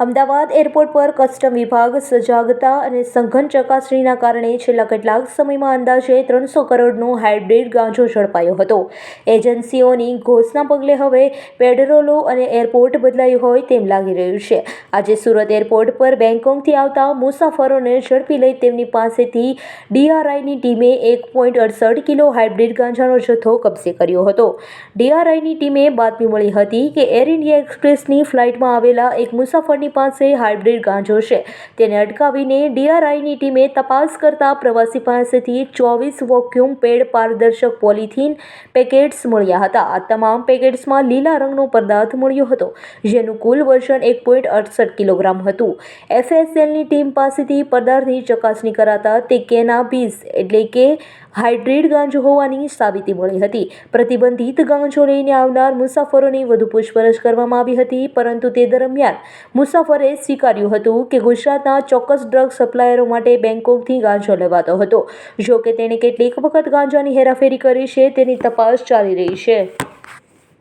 Ahmedabad airport પર custom વિભાગ સજાગતા અને સંઘન ચકાસણીના કારણે છેલ્લા કેટલાક સમયમાં અંદાજે ત્રણસો કરોડનો હાઇબ્રિડ ગાંજો ઝડપાયો હતો. એજન્સીઓની ઘોષના પગલે હવે પેડરોલો અને એરપોર્ટ બદલાયું હોય તેમ લાગી રહ્યું છે. આજે સુરત એરપોર્ટ પર બેંગકોકથી આવતા મુસાફરોને ઝડપી લઈ તેમની પાસેથી ડીઆરઆઈની ટીમે એક પોઈન્ટ અડસઠ કિલો હાઇબ્રિડ ગાંજાનો જથ્થો કબજે કર્યો હતો. ડીઆરઆઈની ટીમે બાતમી મળી હતી કે એર ઇન્ડિયા એક્સપ્રેસની ફ્લાઇટમાં આવેલા એક મુસાફરની પાસે હાઇબ્રિડ ગાંજો છે. તેને અટકાવીને ડીઆરઆઈની ટીમે તપાસ કરતા પ્રવાસી પાસેથી ચોવીસ વોક્યુમ પેડ પારદર્શક પોલિથીન પેકેટ્સ મળ્યા હતા. આ તમામ પેકેટ્સમાં લીલા રંગનો પદાર્થ મળ્યો હતો, જેનું કુલ વજન એક પોઈન્ટ અડસઠ કિલોગ્રામ હતું. એફએસએલની ટીમ પાસેથી પદાર્થની ચકાસણી કરાતા તે કેનાબીસ એટલે કે હાઇબ્રિડ ગાંજો હોવાની સાબિતી મળી હતી. પ્રતિબંધિત ગાંજો લઈને આવનાર મુસાફરોની વધુ પૂછપરછ કરવામાં આવી હતી, પરંતુ તે દરમિયાન મુસાફરે સ્વીકાર્યું હતું કે ગુજરાતના ચોક્કસ ડ્રગ સપ્લાયરો માટે બેંકોકથી ગાંજો લેવાતો હતો. જો કે તેણે કેટલીક વખત ગાંજાની હેરાફેરી કરી છે, તેની તપાસ ચાલી રહી છે.